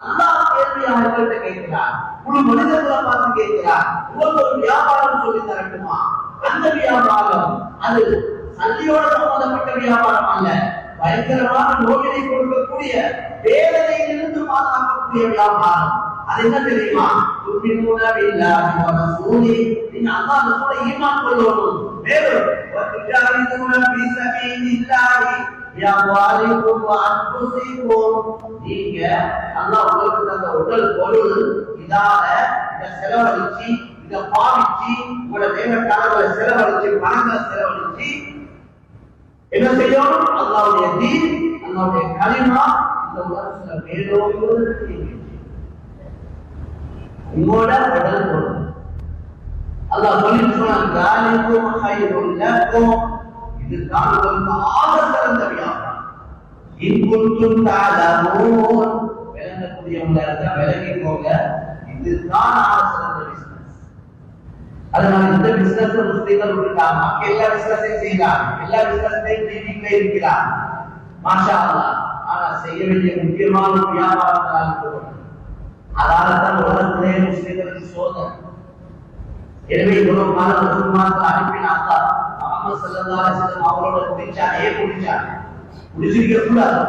அல்லாஹ் கேள்வி அவர்கள்ட்ட கேட்கிறார் முழு மனிதர்களை பார்த்து கேட்கிறார் ஒவ்வொரு ஒரு வியாபாரம் சொல்லி தரட்டுமா? அந்த வியாபாரம் அது சல்லியோட சம்பந்தப்பட்ட வியாபாரம் அல்ல. பயங்கரமான நோயினை கொடுக்கக்கூடிய வேதனையிலிருந்து பாதுகாக்கக்கூடிய வியாபாரம். அது என்ன தெரியுமா? துர்மினூன பில்லாஹி வ ரசூலி நீங்க அல்லாஹ் ரசூலை ஈமான் கொள்ளணும். மேலும் நீங்க அல்லாஹ் உங்களுக்கு தந்த உடல் பொருள் இதால இதை செலவழிச்சு இதை பாவிச்சு உங்களோட நேரக்காலங்களை செலவழிச்சு பணங்களை செலவழிச்சு என்ன செய்யணும்? அல்லாவுடைய தீ அல்லாவுடைய கலிமா இந்த உலகத்துல மேலோங்குவதற்கு உங்களோட உடல் பொருள். அல்லாஹ் சொல்லி சொன்னான் இதுதான் உங்களுக்கு ஆக சிறந்த வியாபாரம் விளங்கக்கூடியவங்க இருந்தா போங்க இதுதான் சிறந்த பிசினஸ் அதனால இந்த பிசினஸ் முஸ்லீம்கள் விட்டுட்டாங்க மக்கள் எல்லா பிசினஸையும் செய்யலாம் எல்லா பிசினஸையும் ட்ரீனிங்ல இருக்கிறார் மாஷா அல்லாஹ் ஆனா செய்ய வேண்டிய முக்கியமான ஒரு வியாபாரங்களால் அதால தான் உலகத்திலே முஸ்லீம்களுக்கு சோதனை. எனவே இவ்வளவு காலம் ரசூலுல்லாஹ் அனுப்பின அல்லாஹ் முகமது அவரோட குடிச்சான் ஏன் குடிச்சான் குடிச்சிருக்க கூடாது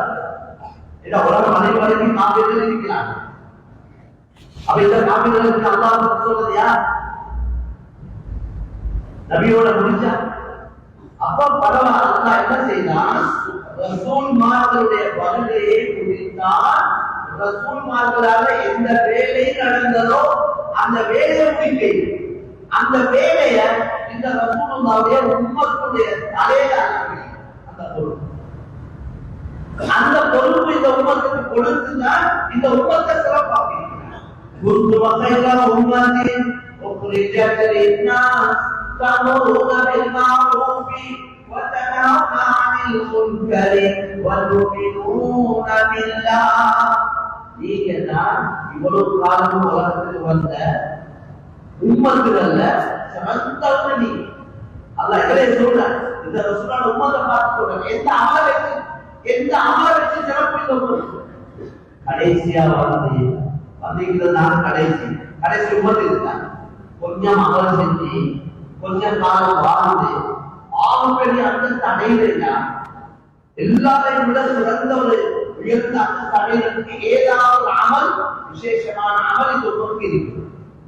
ஏன்னா உலகம் அனைவரையும் காப்பீர்கள் இருக்கிறாங்க அப்ப இந்த காப்பீர்களுக்கு அல்லாஹ் சொல்றது யார் நபியோட முடிச்சா அப்ப பரவாயில்ல அல்லாஹ் என்ன செய்தான் வருகையை குறித்தான் எந்த வேலை நடந்ததோ அந்த வேலையை முடிக்கை அந்த வேலையை இந்த ரசூலுல்லாவுடைய தலையில அந்த பொருள் அந்த பொறுப்பு இந்த உம்மத்துக்கு கொடுத்துதான் இந்த உம்மத்தை சிறப்பாக كنت خير أمة أخرجت للناس تأمرون بالمعروف وتنهون عن المنكر وتؤمنون بالله நீங்க தான் இவ்வளவு காலம் உலகத்துக்கு வந்த உம்மத்துகள்ல சிறந்தவங்க நீங்க அல்லாஹ் எங்களை சொல்ற இந்த ரசூலோட உம்மத்தை பார்த்து சொல்றாங்க எந்த அமல வச்சு எந்த அமல வச்சு சிறப்பு இந்த உம்மத்து கடைசியா வந்து வந்தீங்கிறது நான் கடைசி. கடைசி உமர் இதுதான் கொஞ்சம் அமல் செஞ்சு கொஞ்சம் காலம் வாழ்ந்து ஆறு பெரிய அந்தஸ்து அடையிறா எல்லாரையும் விட சிறந்த ஒரு உயர்ந்த அந்தஸ்து அடையிறதுக்கு ஏதாவது அமல் விசேஷமான அமல் இந்த உமருக்கு இருக்கு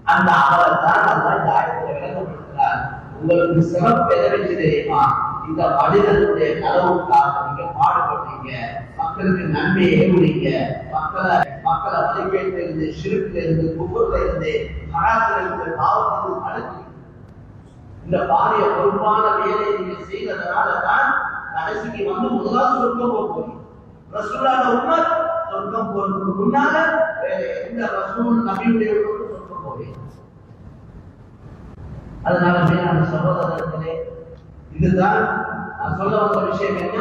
அந்த அமலை தான் நல்லா ஜாயத்தை விளக்கப்படுத்துகிறார் உங்களுக்கு சிறப்பு எதை வச்சு தெரியுமா? இந்த மனிதனுடைய நலவுக்காக நீங்க பாடுபடுறீங்க. மக்களுக்கு நன்மையை ஏவுறீங்க மக்களை மக்களை வழிகேட்டில இருந்து சிறுக்குல இருந்து குப்பத்துல இருந்து ஹராத்துல இருந்து பாவத்திலிருந்து தடுத்து இந்த பாரிய பொறுப்பான வேலையை நீங்க செய்ததுனால தான் கடைசிக்கு வந்து முதலாவது சொர்க்கம் போக போறீங்க. ரசூலான உமர் சொர்க்கம் போறதுக்கு முன்னால வேற எந்த ரசூல் நபியுடைய சொர்க்கம் போவேன் அதனால மேலான சகோதரர்களே இதுதான் நான் சொல்ல வந்த விஷயம் என்ன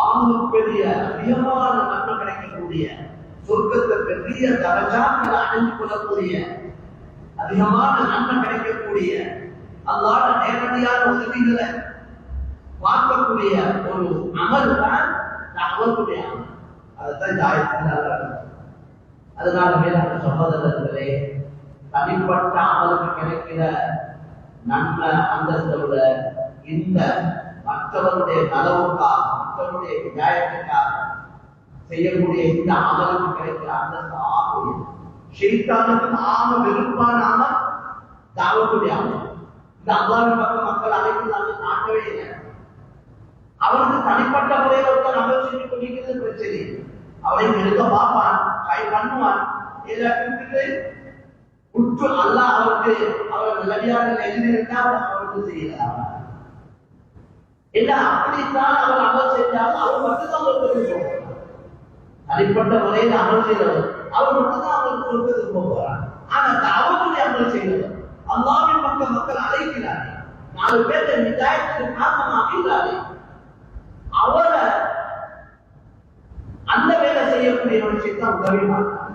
ஆக பெரிய அதிகமான நன்மை கிடைக்கக்கூடிய சொர்க்கத்தை பெரிய தரஜாக்கள் அடைந்து கொள்ளக்கூடிய அதிகமான நன்மை கிடைக்கக்கூடிய அல்லாத நேரடியான உதவிகளை பார்க்கக்கூடிய ஒரு அமல் தான் அவருடைய அமல். அதுதான் ஜாயத்தில் அதனால மேலான சகோதரர்களே தனிப்பட்ட அமலுக்கு கிடைக்கிற நல்ல அந்தஸ்தை விட இந்த மற்றவருடைய நலவுக்காக மக்களுடைய நியாயத்துக்காக செய்யக்கூடிய இந்த அமலுக்கு கிடைக்கிற அந்தஸ்து ஆகும். ஷெய்தானுக்கு ஆம வெறுப்பான தாவக்கூடிய அமல். இந்த அல்லாவின் பக்கம் மக்கள் அழைக்கிறாங்க நாட்டவே இல்லை. அவருக்கு தனிப்பட்ட முறையில் ஒருத்தர் அமல் செஞ்சு கொண்டிருக்கிறது பிரச்சனை இல்லை. அவரை எடுக்க பார்ப்பான் கை பண்ணுவான் எல்லாத்தையும் உற்று அல்லாஹ் அவருக்கு அவர் நல்லடியாக எழுதியிருந்தால் அவருக்கு செய்யலாம் என்ன அப்படித்தான் அவர் அமல் செஞ்சாலும் அவர் மட்டும்தான் அவருக்கு போகிறார் தனிப்பட்ட முறையில் அமல் செய்தவர் அவர் மட்டும்தான் அவருக்கு சொர்க்கத்துக்கு போகிறார் ஆனா அவருடைய அமல் செய்தவர் அல்லாவின் மக்கள் மக்கள் அழைக்கிறார்கள். நாலு பேர்த்த நிதாயத்துக்கு காரணமாக இல்லாதே அவரை அந்த வேலை செய்யக்கூடிய ஒரு விஷயத்தான் உதவி மாட்டார்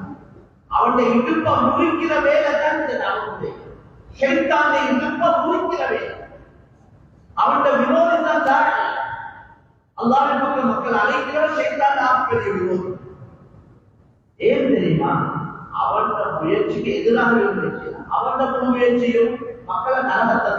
அவனுடைய இடுப்ப முறிக்கிற வேலை தான் இந்த தாவத்துடைய ஷைத்தானை இடுப்ப முறிக்கிற வேலை. அவனுடைய விரோதம் தான் தான் அல்லாவின் பக்கம் மக்கள் அழைக்கிறவர் ஷைத்தான் ஆப்பிடைய விடுவோம் ஏன் தெரியுமா? அவன் முயற்சிக்கு எதிராக இருந்துச்சு அவன் முழு முயற்சியும் மக்களை நரகத்தை